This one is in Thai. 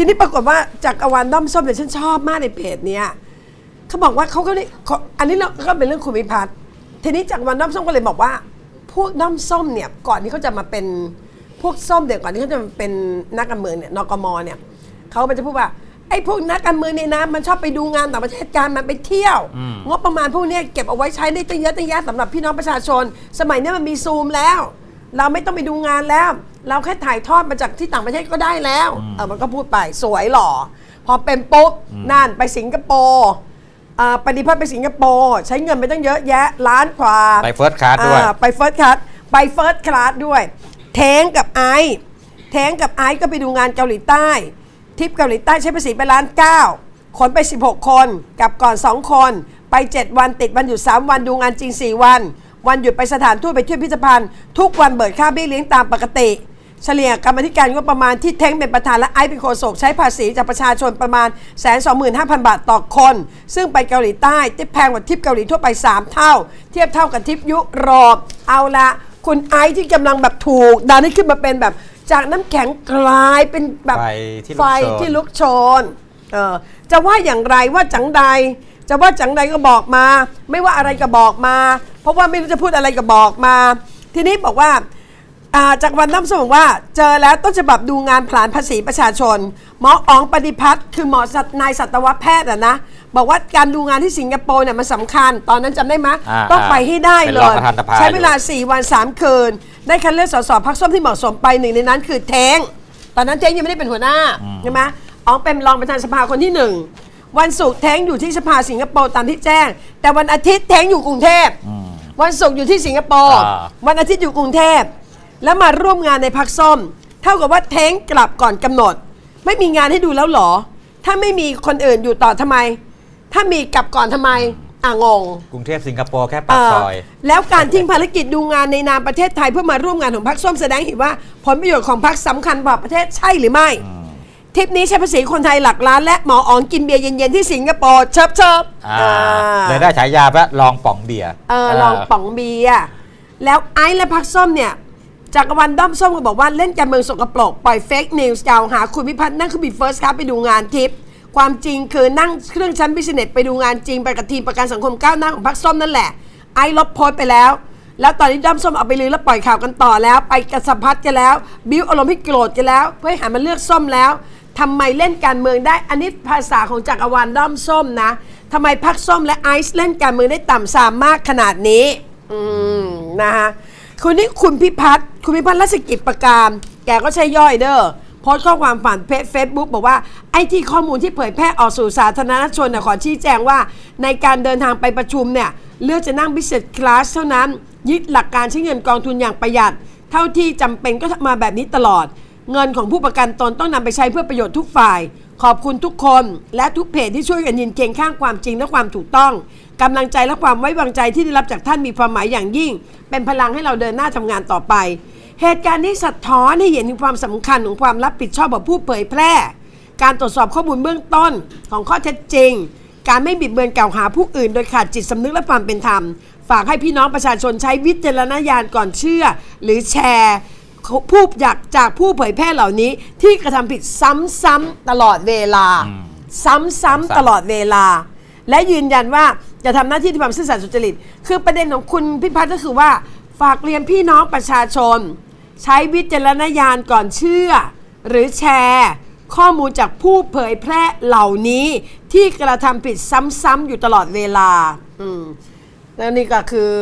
ทีนี้ปรากฏว่าจากอวานด้อมส้มเนี่ยฉันชอบมากในเพจเนี้ยเขาบอกว่าเขาก็ได้เขาอันนี้เราก็เป็นเรื่องคุณพิพัฒน์ทีนี้จากวันด้อมส้มก็เลยบอกว่า พวกด้อมส้มเนี่ยก่อนที่เขาจะมาเป็นพวกส้มเดี๋ยวก่อนที่เขาจะมาเป็นนักการเมืองเนี่ยนกมเนี่ยเขาก็จะพูดว่าไอ้พวกนักการเมืองเนี่ยนะมันชอบไปดูงานต่างประเทศการมันไปเที่ยวงบประมาณพวกเนี้ยเก็บเอาไว้ใช้ได้ตั้งเยอะตั้งแยะสำหรับพี่น้องประชาชน สมัยเนี้ยมันมีซูมแล้ว เราไม่ต้องไปดูงานแล้ว เราแค่ถ่ายทอดมาจากที่ต่างประเทศก็ได้แล้วเออมันก็พูดไปสวยหล่อพอเป็นปุ๊บนั่นไปสิงคโปร์อ่าปฏิพัฒน์ไปสิงคโปร์ใช้เงินไปตั้งเยอะแยะล้านกว่า ไป first class ด้วย อ่าไปเฟิร์สคลาสไปเฟิร์สคลาสด้วยเทงกับไอซ์เทงกับไอซ์ก็ไปดูงานเกาหลีใต้ ทริปเกาหลีใต้ใช้ภาษีไปล้านเก้าคนไป 16 คนกลับก่อน 2 คน ไป 7 วันติดวันหยุด 3 วันดูงานจริง 4 วัน วันหยุดไปสถานทูตไปเที่ยวพิพิธภัณฑ์ ทุกวันเบิดค่าเบี้ยเลี้ยงตามปกติ เฉลี่ยกรรมาธิการงบประมาณที่เท้งเป็นประธานและไอซ์เป็นโฆษกใช้ภาษีจากประชาชนประมาณ125,000บาทต่อคน ซึ่งไปเกาหลีใต้ที่แพงกว่าทริปเกาหลีทั่วไป 3 เท่า เทียบเท่ากับทริปยุโรปเอาละคุณไอซ์ที่กำลังแบบถูกดันให้ขึ้นมาเป็นแบบจากน้ำแข็งกลายเป็นแบบไฟที่ลุกไฟโชนที่ลุกโชนเออจะว่าอย่างไรว่าจังใด จะว่าจังใดก็บอกมา ไม่ว่าอะไรก็บอกมา เพราะว่าไม่รู้จะพูดอะไรก็บอกมา ทีนี้บอกว่าอ่า จากวันน้ำสมบอกว่าเจอแล้วต้นฉบับดูงานผลานภาษีประชาชน หมออ๋องปฏิพัฒน์คือหมอสัตนายสัตวแพทย์อะนะ บอกว่าการดูงานที่สิงคโปร์เนี่ยมันสำคัญ ตอนนั้นจำได้ไหมอ่าต้องไปให้ได้เป็นเลรองย ประธานสภา ใช้เวลาอยู่4วัน 3 คืน ได้คัดเลือกสสพักส้มที่เหมาะสมไปหนึ่งในนั้นคือเท้ง ตอนนั้นเท้งยังไม่ได้เป็นหัวหน้าใช่ไหมอ๋องเป็นรองประธานสภาคนที่หนึ่งวันศุกร์เท้งอยู่ที่สภาสิงคโปร์ตามที่แจ้ง แต่วันอาทิตย์เท้งอยู่กรุงเทพ วันศุกร์อยู่ที่สิงคโปร์ อ่า วันอาทิตย์อยู่กรุงเทพ แล้วมาร่วมงานในพักส้ม เท่ากับว่าเท้งกลับก่อนกำหนด ไม่มีงานให้ดูแล้วเหรอ ถ้าไม่มีคนอื่นอยู่ต่อทำไม ถ้ามีกลับก่อนทำไมอะงงกรุงเทพสิงคโปร์แค่ปากซอยเอ่อแล้วการทิ้งภารกิจดูงานในนามประเทศไทยเพื่อมาร่วมงานของพรรคส้มแสดงเห็นว่า ผลประโยชน์ของพรรคสำคัญกว่าประเทศใช่หรือไม่ทริปนี้ใช้ภาษีคนไทยหลักล้านและหมออ๋องกินเบียร์เย็นๆที่สิงคโปร์เชิบเชิบอ่าอ่าเลยได้ฉายาว่าลองป่องเบียร์เออลองป๋องเบียร์แล้วไอซ์และพรรคส้มเนี่ย จากรวันด้อมส้มก็บอกว่าเล่นการเมืองสกปรกปล่อยเฟกนิวส์กล่าวหาคุณพิพัฒน์นั่งเครื่องบินเฟิร์สคลาสไปดูงานทิป ความจริงคือนั่งเครื่องชั้นบิสเนสไปดูงานจริงไปกับทีมประกันสังคมก้าวหน้าของพรรคส้มนั่นแหละ ไอซ์ลบโพสต์ไปแล้ว แล้วตอนนี้ด้อมส้มเอาไปลือแล้วปล่อยข่าวกันต่อแล้ว ไปกระสับพัดกันแล้ว บิ้วอารมณ์ให้โกรธกันแล้ว เพื่อให้หันมาเลือกส้มแล้วทำไมเล่นการเมืองได้อันนี้ภาษาของจักรวาลด้อมส้มนะทำไมพรรคส้มและไอซ์เล่นการเมืองได้ต่ำสามมากขนาดนี้ อืมนะคะ คุณนี่คุณพิพัฒน์คุณพิพัฒน์รัศกิจประการ แกก็ใช้ย่อยเด้อโพสต์ข้อความผ่านเฟซบุ๊กบอกว่า ไอ้ที่ข้อมูลที่เผยแพร่ออกสู่สาธารณชนน่ะขอชี้แจงว่า ในการเดินทางไปประชุมเนี่ย เลือกจะนั่ง business class เท่านั้น ยึดหลักการใช้เงินกองทุนอย่างประหยัด เท่าที่จำเป็นก็มาแบบนี้ตลอด เงินของผู้ประกันตนต้องนำไปใช้เพื่อประโยชน์ทุกฝ่าย ขอบคุณทุกคน และทุกเพจที่ช่วยกันยืนเคียงข้างความจริงและความถูกต้องกำลังใจและความไว้วางใจที่ได้รับจากท่านมีความหมายอย่างยิ่ง เป็นพลังให้เราเดินหน้าทำงานต่อไป เหตุการณ์นี้สะท้อนให้เห็นถึงความสำคัญของความรับผิดชอบของผู้เผยแพร่ การตรวจสอบข้อมูลเบื้องต้นของข้อเท็จจริง การไม่บิดเบือนกล่าวหาผู้อื่น โดยขาดจิตสำนึกและความเป็นธรรม ฝากให้พี่น้องประชาชนใช้วิจารณญาณก่อนเชื่อ หรือแชร์ ผู้จากจากผู้เผยแพร่เหล่านี้ที่กระทำผิดซ้ำๆตลอดเวลาซ้ำๆตลอดเวลา และยืนยันว่าจะทำหน้าที่ด้วยความซื่อสัตย์สุจริต คือประเด็นของคุณพิพัฒน์ก็คือว่า ฝากเรียนพี่น้องประชาชน ใช้วิจารณญาณก่อนเชื่อ หรือแชร์ ข้อมูลจากผู้เผยแพร่เหล่านี้ ที่กระทำผิดซ้ำๆอยู่ตลอดเวลา อืมแล้วนี่ก็คือ